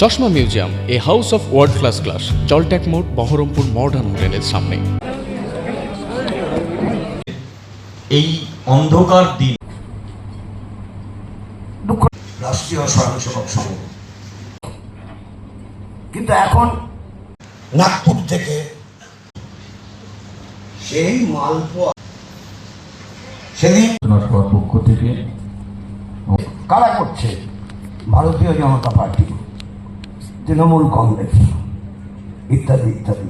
চশমা museum a house of world class class জলট্যাক মোড় Baharampur modern হোটেলের সামনে। এই অন্ধকার দিন রাষ্ট্রীয় স্বয়ংসেবক সংঘ কিন্তু এখন নাগপুর থেকে সেই মালপোয়া সেদিন পক্ষ থেকে কারা করছে? ভারতীয় জনতা পার্টি। তৃণমূল কংগ্রেস। ইত্যাদি ইত্যাদি।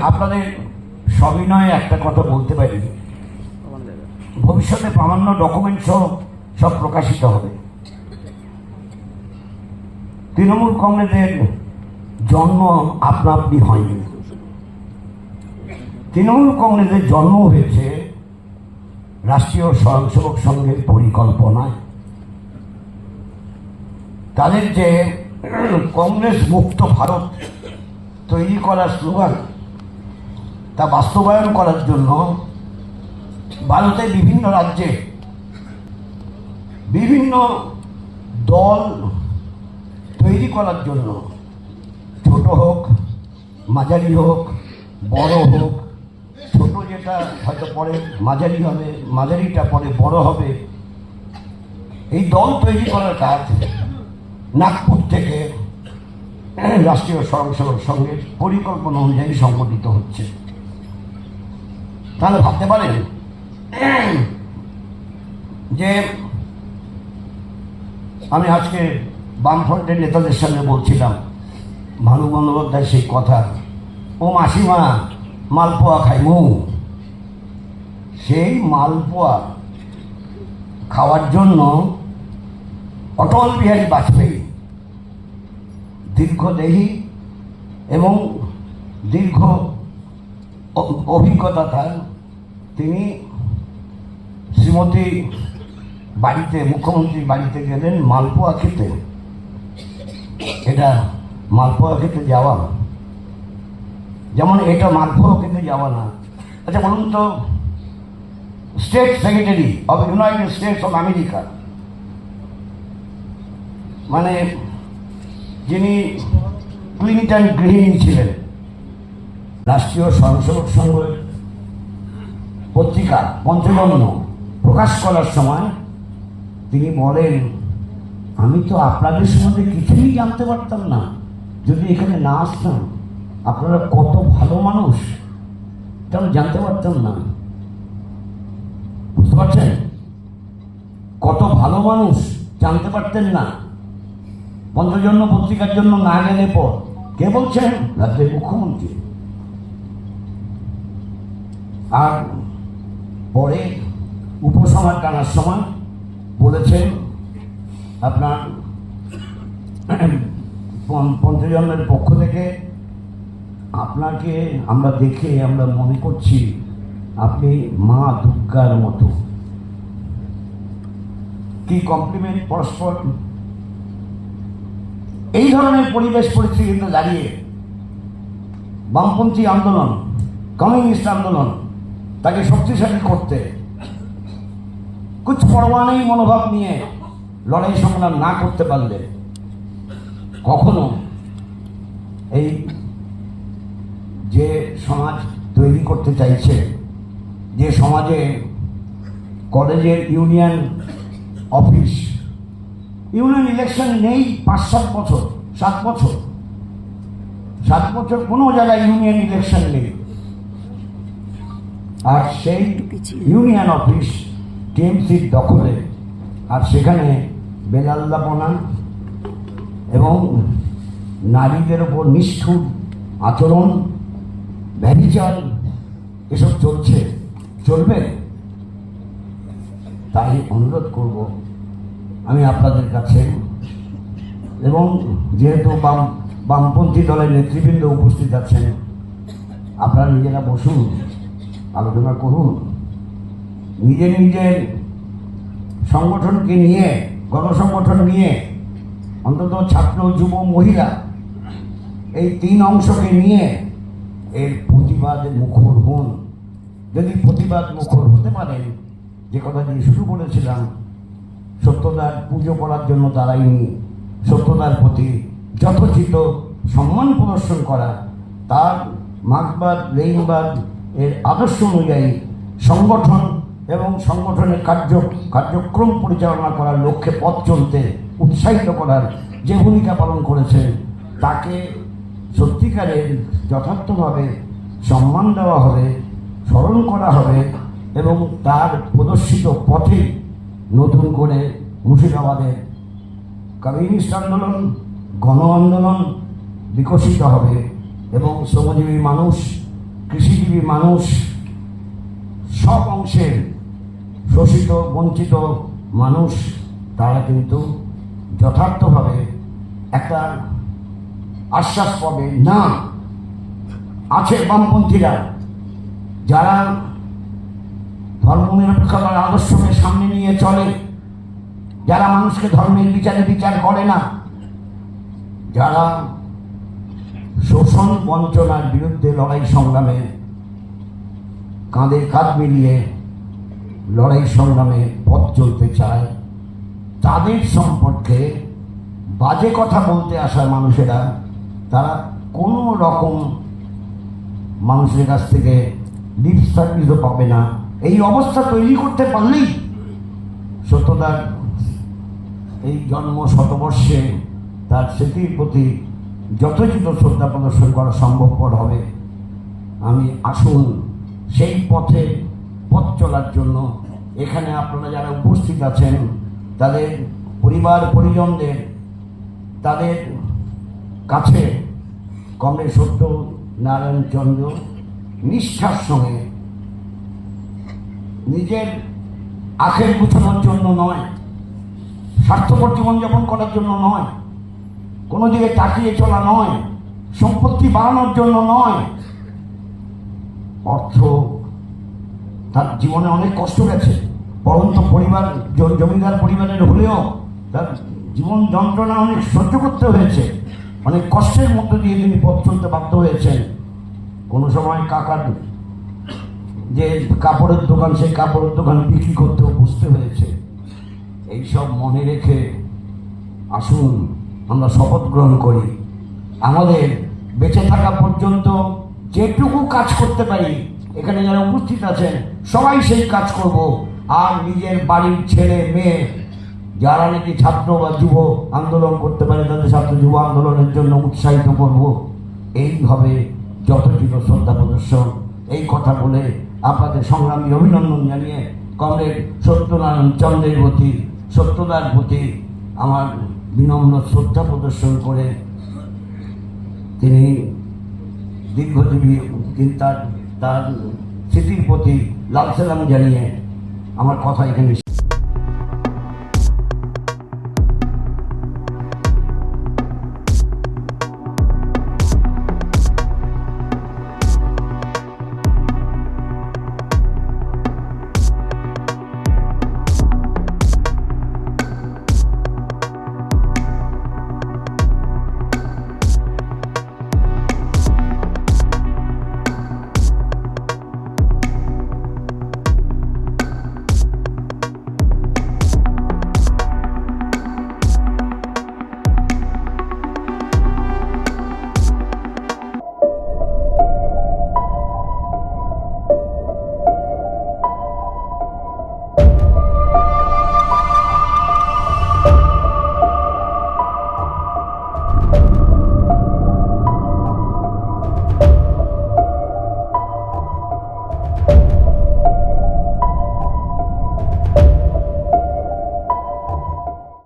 আপনাদের সবিনয়ে একটা কথা বলতে পারি। ভবিষ্যতে প্রামাণ্য ডকুমেন্ট সহ সব প্রকাশিত হবে। তৃণমূল কংগ্রেসের জন্ম আপনা আপনি হয়নি। তৃণমূল কংগ্রেসের জন্ম হয়েছে রাষ্ট্রীয় স্বয়ংসেবক সংঘের পরিকল্পনায়। তাদের যে কংগ্রেস মুক্ত ভারত তৈরি করার স্লোগান, তা বাস্তবায়ন করার জন্য ভারতের বিভিন্ন রাজ্যে বিভিন্ন দল তৈরি করার জন্য ছোট হোক, মাঝারি হোক, বড় হোক, ছোট যেটা হয়তো পরে মাঝারি হবে, মাঝারিটা পরে বড় হবে, এই দল তৈরি করার কাজ নাগপুর থেকে রাষ্ট্রীয় স্বয়ংসেবক সংঘের পরিকল্পনা অনুযায়ী সংগঠিত হচ্ছে। তাহলে ভাবতে পারেন যে আমি আজকে বামফ্রন্টের নেতাদের সামনে বলছিলাম, ভানু বন্দ্যোপাধ্যায় সেই কথা, ও মাসিমা মালপোয়া খাই মু। সেই মালপোয়া খাওয়ার জন্য অটল বিহারী বাজপেয়ী দীর্ঘদেহী এবং দীর্ঘ অভিজ্ঞতা তার। তিনি শ্রীমতী বাড়িতে, মুখ্যমন্ত্রীর বাড়িতে গেলেন মালপোয়া খেতে এটা মালপোয়া খেতে যাওয়া। যেমন এটা মালপোয়া খেতে যাওয়া না। আচ্ছা বলুন তো, state secretary of United States of America. মানে যিনি ক্লিন্টন গৃহিণী ছিলেন, রাষ্ট্রীয় স্বয়ংসেবক সংঘের পত্রিকা পঞ্চজন্ম প্রকাশ করার সময় তিনি বলেন, আমি তো আপনাদের সম্বন্ধে কিছুই জানতে পারতাম না। যদি এখানে না আসতাম, আপনারা কত ভালো মানুষ। এটা জানতে পারতাম না। বুঝতে পারছেন? কত ভালো মানুষ জানতে পারতেন না। পঞ্চজন্য পত্রিকার জন্য না গেলে পর কে বলছেন? রাজ্যের মুখ্যমন্ত্রী। আর পরে উপসংহার টানার সময় বলেছেন আপনার পঞ্চ- পঞ্চজন্মের পক্ষ থেকে আপনাকে আমরা দেখে আমরা মনে করছি আপনি মা দুর্গার মতো। কি কমপ্লিমেন্ট পরস্পর এই ধরনের পরিবেশ পরিস্থিতিতে দাঁড়িয়ে বামপন্থী আন্দোলন, কমিউনিস্ট আন্দোলন তাকে শক্তিশালী করতে কুছ নেই মনোভাব নিয়ে লড়াই সংগ্রাম না করতে পারলে কখনো এই যে সমাজ তৈরি করতে চাইছে, যে সমাজে কলেজের ইউনিয়ন অফিস ইউনিয়ন ইলেকশন নেই পাঁচ, সাত বছর সাত বছর। সাত বছর কোনো জায়গায় ইউনিয়ন ইলেকশন নেই। আর সেই ইউনিয়ন অফিস টিএমসির দখলে। আর সেখানে বেলাল্লাপনা এবং নারীদের ওপর নিষ্ঠুর আচরণ ব্যবিচার এসব চলছে। চলবে? তাই অনুরোধ করব আমি আপনাদের কাছে এবং যেহেতু বাম বামপন্থী দলের নেতৃবৃন্দ উপস্থিত আছেন, আপনারা নিজেরা বসুন, আলোচনা করুন। নিজের নিজের সংগঠনকে নিয়ে, গণসংগঠন নিয়ে, অন্তত ছাত্র, যুব, মহিলা, এই তিন অংশকে নিয়ে এর প্রতিবাদে মুখর হন। যদি প্রতিবাদ মুখর হতে পারেন যে কথা দিয়ে শুরু করেছিলাম সত্যতার পুজো করার জন্য দাঁড়ায়নি। সত্যতার প্রতি যথোচিত সম্মান প্রদর্শন করা, তার মার্কবাদ রেইনবাদ এর আদর্শ অনুযায়ী সংগঠন এবং সংগঠনের কার্য, কার্যক্রম পরিচালনা করার লক্ষ্যে পথ চলতে উৎসাহিত করার যে ভূমিকা পালন করেছেন, তাকে সত্যিকারের যথার্থভাবে সম্মান দেওয়া হবে, স্মরণ করা হবে এবং তার প্রদর্শিত পথে নতুন করে মুর্শিদাবাদের কমিউনিস্ট আন্দোলন, গণ আন্দোলন বিকশিত হবে এবং শ্রমজীবী মানুষ, কৃষিজীবী মানুষ সব অংশের শোষিত, বঞ্চিত মানুষ, তারা কিন্তু যথার্থভাবে একটা আশ্বাস পাবে, না, আছে বামপন্থীরা, যারা ধর্মনিরপেক্ষতার আদর্শকে সামনে নিয়ে চলে। যারা মানুষকে ধর্মের বিচারে বিচার করে না, যারা শোষণ বঞ্চনার বিরুদ্ধে লড়াই সংগ্রামে কাঁধে কাঁধ মিলিয়ে লড়াই সংগ্রামে পথ চলতে চায়, তাদের সম্পর্কে বাজে কথা বলতে আসা মানুষেরা, তারা কোনো রকম মানুষের কাছ থেকে লিপ সার্ভিসও পাবে না। এই অবস্থা তৈরি করতে পারলেই সত্যতার এই জন্ম শতবর্ষে তার স্মৃতির প্রতি যথোচিত শ্রদ্ধা প্রদর্শন করা সম্ভবপর হবে। আমি আসুন সেই পথে পথ চলার জন্য এখানে আপনারা যারা উপস্থিত আছেন, তাদের পরিবার, পরিজনদের, তাদের কাছে কমরেড সত্য নারায়ণ চন্দ্র নিষ্ঠার সঙ্গে নিজের আখের গুছানোর জন্য নয়, স্বার্থপর জীবনযাপন করার জন্য নয়, কোনো দিকে তাকিয়ে চলা নয়, সম্পত্তি বাড়ানোর জন্য নয়। অর্থ তার জীবনে অনেক কষ্ট গেছে। পরন্ত পরিবার জমিদার পরিবারের হলেও তার জীবন যন্ত্রণা অনেক সহ্য করতে হয়েছে। অনেক কষ্টের মধ্য দিয়ে তিনি পথ চলতে বাধ্য হয়েছেন। কোনো সময় কাকার যে কাপড়ের দোকান, সেই কাপড়ের দোকান বিক্রি করতেও বুঝতে হয়েছে এইসব মনে রেখে আসুন, আমরা শপথ গ্রহণ করি। আমাদের বেঁচে থাকা পর্যন্ত যেটুকু কাজ করতে পারি, এখানে যারা উপস্থিত আছেন, সবাই সেই কাজ করব। আর নিজের বাড়ির ছেলে, মেয়ে, যারা নাকি ছাত্র বা যুব আন্দোলন করতে পারে, তাদের ছাত্র যুব আন্দোলনের জন্য উৎসাহিত করব। এইভাবে যথোচিত শ্রদ্ধা প্রদর্শন, এই কথা বলে আপনাদের সংগ্রামী অভিনন্দন জানিয়ে কমরেড সত্যনারায়ণ চন্দ্রের প্রতি সত্যদার প্রতি আমার বিনম্র শ্রদ্ধা প্রদর্শন করে তিনি দীর্ঘজীবী তিনি তার তার স্মৃতির প্রতি লাল সালাম জানিয়ে আমার কথা এখানে